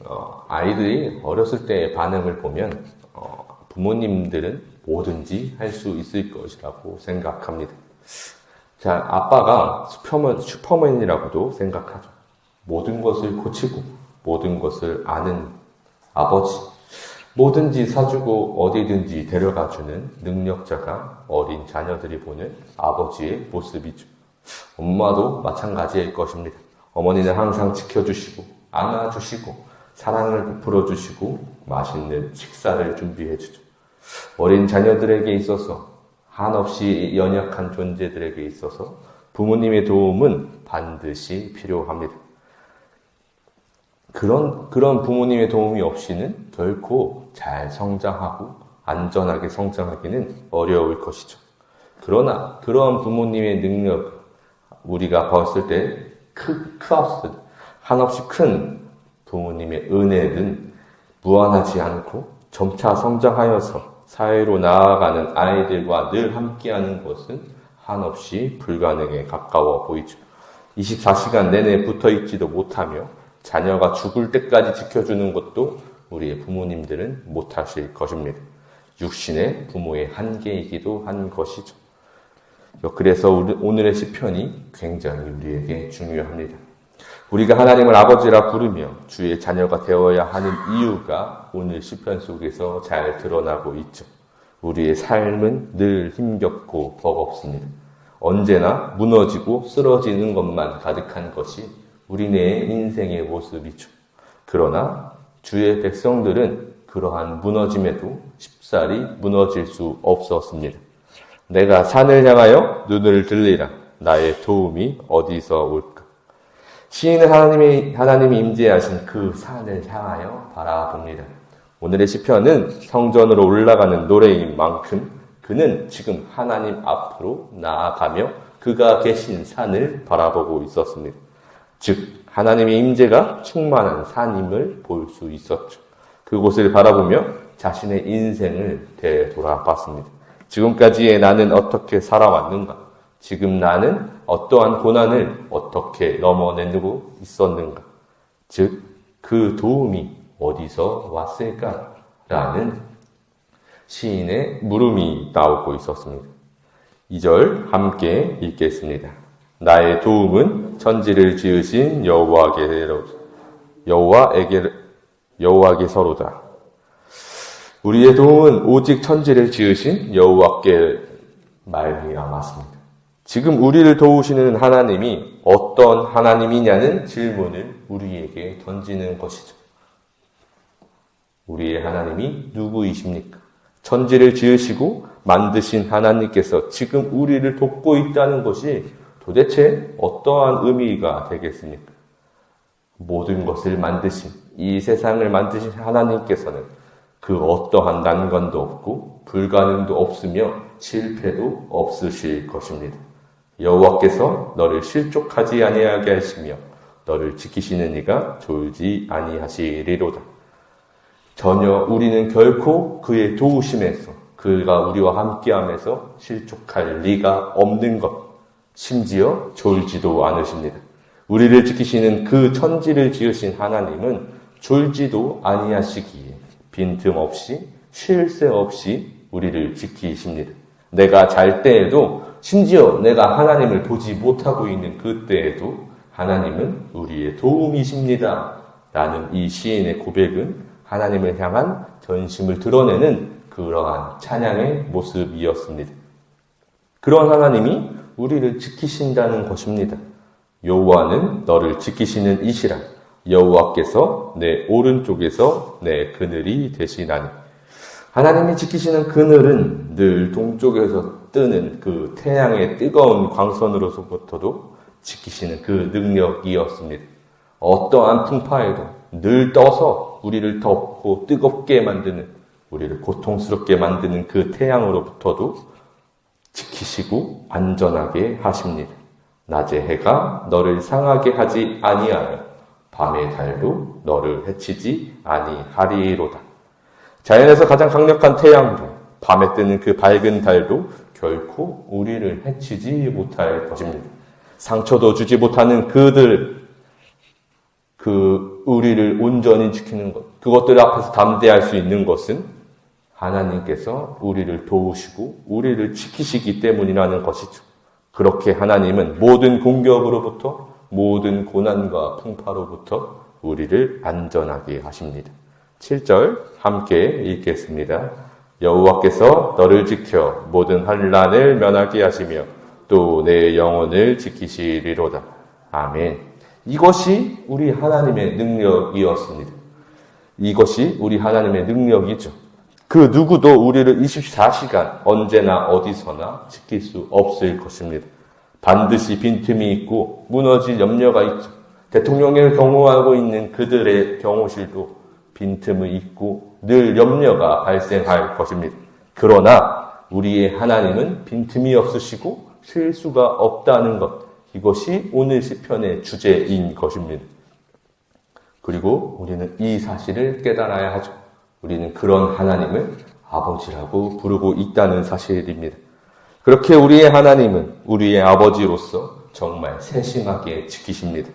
어, 아이들이 어렸을 때의 반응을 보면 어, 부모님들은 뭐든지 할 수 있을 것이라고 생각합니다. 자, 아빠가 슈퍼맨, 슈퍼맨이라고도 생각하죠. 모든 것을 고치고 모든 것을 아는 아버지. 뭐든지 사주고 어디든지 데려가주는 능력자가 어린 자녀들이 보는 아버지의 모습이죠. 엄마도 마찬가지일 것입니다. 어머니는 항상 지켜주시고, 안아주시고, 사랑을 베풀어 주시고, 맛있는 식사를 준비해 주죠. 어린 자녀들에게 있어서, 한없이 연약한 존재들에게 있어서 부모님의 도움은 반드시 필요합니다. 그런, 그런 부모님의 도움이 없이는 결코 잘 성장하고 안전하게 성장하기는 어려울 것이죠. 그러나 그러한 부모님의 능력, 우리가 봤을 때 크, 크하스, 한없이 큰 부모님의 은혜는 무한하지 않고 점차 성장하여서 사회로 나아가는 아이들과 늘 함께하는 것은 한없이 불가능에 가까워 보이죠. 24시간 내내 붙어 있지도 못하며 자녀가 죽을 때까지 지켜주는 것도 우리의 부모님들은 못하실 것입니다. 육신의 부모의 한계이기도 한 것이죠. 그래서 오늘의 시편이 굉장히 우리에게 중요합니다. 우리가 하나님을 아버지라 부르며 주의 자녀가 되어야 하는 이유가 오늘 시편 속에서 잘 드러나고 있죠. 우리의 삶은 늘 힘겹고 버겁습니다. 언제나 무너지고 쓰러지는 것만 가득한 것이 우리네 인생의 모습이죠. 그러나 주의 백성들은 그러한 무너짐에도 쉽사리 무너질 수 없었습니다. 내가 산을 향하여 눈을 들리라. 나의 도움이 어디서 올까? 시인은 하나님이, 하나님이 임재하신 그 산을 향하여 바라봅니다. 오늘의 시편은 성전으로 올라가는 노래인 만큼 그는 지금 하나님 앞으로 나아가며 그가 계신 산을 바라보고 있었습니다. 즉, 하나님의 임재가 충만한 산임을 볼 수 있었죠. 그곳을 바라보며 자신의 인생을 되돌아봤습니다. 지금까지의 나는 어떻게 살아왔는가? 지금 나는 어떠한 고난을 어떻게 넘어내고 있었는가? 즉, 그 도움이 어디서 왔을까? 라는 시인의 물음이 나오고 있었습니다. 2절 함께 읽겠습니다. 나의 도움은 천지를 지으신 여호와께로 여호와에게 여호와께서로다. 우리의 도움은 오직 천지를 지으신 여호와께 말미암았습니다. 지금 우리를 도우시는 하나님이 어떤 하나님이냐는 질문을 우리에게 던지는 것이죠. 우리의 하나님이 누구이십니까? 천지를 지으시고 만드신 하나님께서 지금 우리를 돕고 있다는 것이 도대체 어떠한 의미가 되겠습니까? 모든 것을 만드신 이 세상을 만드신 하나님께서는 그 어떠한 난관도 없고 불가능도 없으며 실패도 없으실 것입니다. 여호와께서 너를 실족하지 아니하게 하시며 너를 지키시는 이가 졸지 아니하시리로다. 전혀 우리는 결코 그의 도우심에서 그가 우리와 함께함에서 실족할 리가 없는 것. 심지어 졸지도 않으십니다. 우리를 지키시는 그 천지를 지으신 하나님은 졸지도 아니하시기에 빈틈 없이 쉴 새 없이 우리를 지키십니다. 내가 잘 때에도 심지어 내가 하나님을 보지 못하고 있는 그때에도 하나님은 우리의 도움이십니다. 라는 이 시인의 고백은 하나님을 향한 전심을 드러내는 그러한 찬양의 모습이었습니다. 그런 하나님이 우리를 지키신다는 것입니다. 여호와는 너를 지키시는 이시라. 여호와께서 내 오른쪽에서 내 그늘이 되시나니. 하나님이 지키시는 그늘은 늘 동쪽에서 뜨는 그 태양의 뜨거운 광선으로서부터도 지키시는 그 능력이었습니다. 어떠한 풍파에도 늘 떠서 우리를 덮고 뜨겁게 만드는, 우리를 고통스럽게 만드는 그 태양으로부터도 지키시고 안전하게 하십니다. 낮의 해가 너를 상하게 하지 아니하며 밤의 달도 너를 해치지 아니하리로다. 자연에서 가장 강력한 태양도 밤에 뜨는 그 밝은 달도 결코 우리를 해치지 못할 것입니다. 상처도 주지 못하는 그들 그 우리를 온전히 지키는 것, 그것들 앞에서 담대할 수 있는 것은 하나님께서 우리를 도우시고 우리를 지키시기 때문이라는 것이죠. 그렇게 하나님은 모든 공격으로부터 모든 고난과 풍파로부터 우리를 안전하게 하십니다. 7절 함께 읽겠습니다. 여호와께서 너를 지켜 모든 환란을 면하게 하시며 또 내 영혼을 지키시리로다. 아멘. 이것이 우리 하나님의 능력이었습니다. 이것이 우리 하나님의 능력이죠. 그 누구도 우리를 24시간 언제나 어디서나 지킬 수 없을 것입니다. 반드시 빈틈이 있고 무너질 염려가 있죠. 대통령을 경호하고 있는 그들의 경호실도 빈틈이 있고 늘 염려가 발생할 것입니다. 그러나 우리의 하나님은 빈틈이 없으시고 실수가 없다는 것. 이것이 오늘 시편의 주제인 것입니다. 그리고 우리는 이 사실을 깨달아야 하죠. 우리는 그런 하나님을 아버지라고 부르고 있다는 사실입니다. 그렇게 우리의 하나님은 우리의 아버지로서 정말 세심하게 지키십니다.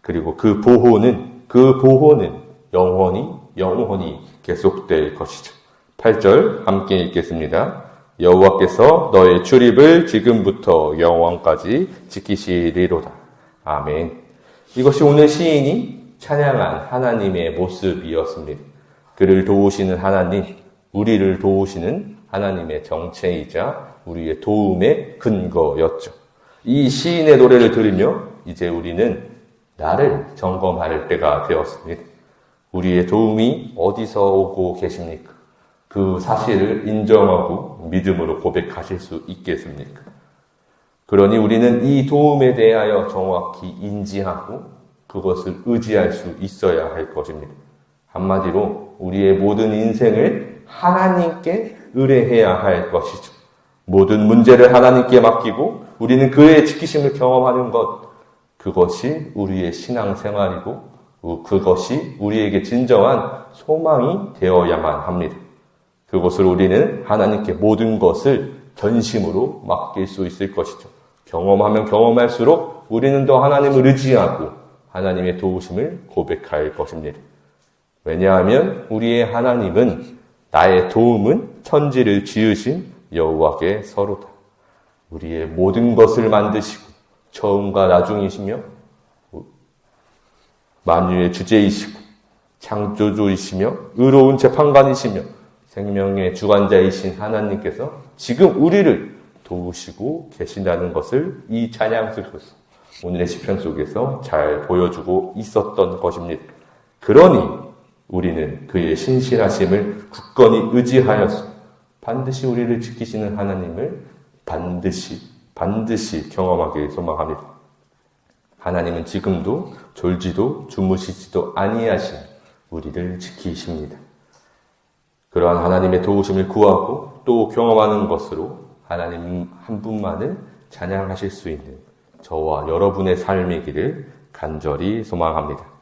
그리고 그 보호는, 그 보호는 영원히, 영원히 계속될 것이죠. 8절 함께 읽겠습니다. 여호와께서 너의 출입을 지금부터 영원까지 지키시리로다. 아멘. 이것이 오늘 시인이 찬양한 하나님의 모습이었습니다. 그를 도우시는 하나님, 우리를 도우시는 하나님의 정체이자 우리의 도움의 근거였죠. 이 시인의 노래를 들으며 이제 우리는 나를 점검할 때가 되었습니다. 우리의 도움이 어디서 오고 계십니까? 그 사실을 인정하고 믿음으로 고백하실 수 있겠습니까? 그러니 우리는 이 도움에 대하여 정확히 인지하고 그것을 의지할 수 있어야 할 것입니다. 한마디로 우리의 모든 인생을 하나님께 의뢰해야 할 것이죠. 모든 문제를 하나님께 맡기고 우리는 그의 지키심을 경험하는 것, 그것이 우리의 신앙생활이고 그것이 우리에게 진정한 소망이 되어야만 합니다. 그것을 우리는 하나님께 모든 것을 전심으로 맡길 수 있을 것이죠. 경험하면 경험할수록 우리는 더 하나님을 의지하고 하나님의 도우심을 고백할 것입니다. 왜냐하면 우리의 하나님은 나의 도움은 천지를 지으신 여호와께 서로다. 우리의 모든 것을 만드시고 처음과 나중이시며 만유의 주제이시고 창조주이시며 의로운 재판관이시며 생명의 주관자이신 하나님께서 지금 우리를 도우시고 계신다는 것을 이 찬양 속에서 오늘의 시편 속에서 잘 보여주고 있었던 것입니다. 그러니 우리는 그의 신실하심을 굳건히 의지하여서 반드시 우리를 지키시는 하나님을 반드시 반드시 경험하길 소망합니다. 하나님은 지금도 졸지도 주무시지도 아니하신 우리를 지키십니다. 그러한 하나님의 도우심을 구하고 또 경험하는 것으로 하나님 한 분만을 찬양하실 수 있는 저와 여러분의 삶이기를 간절히 소망합니다.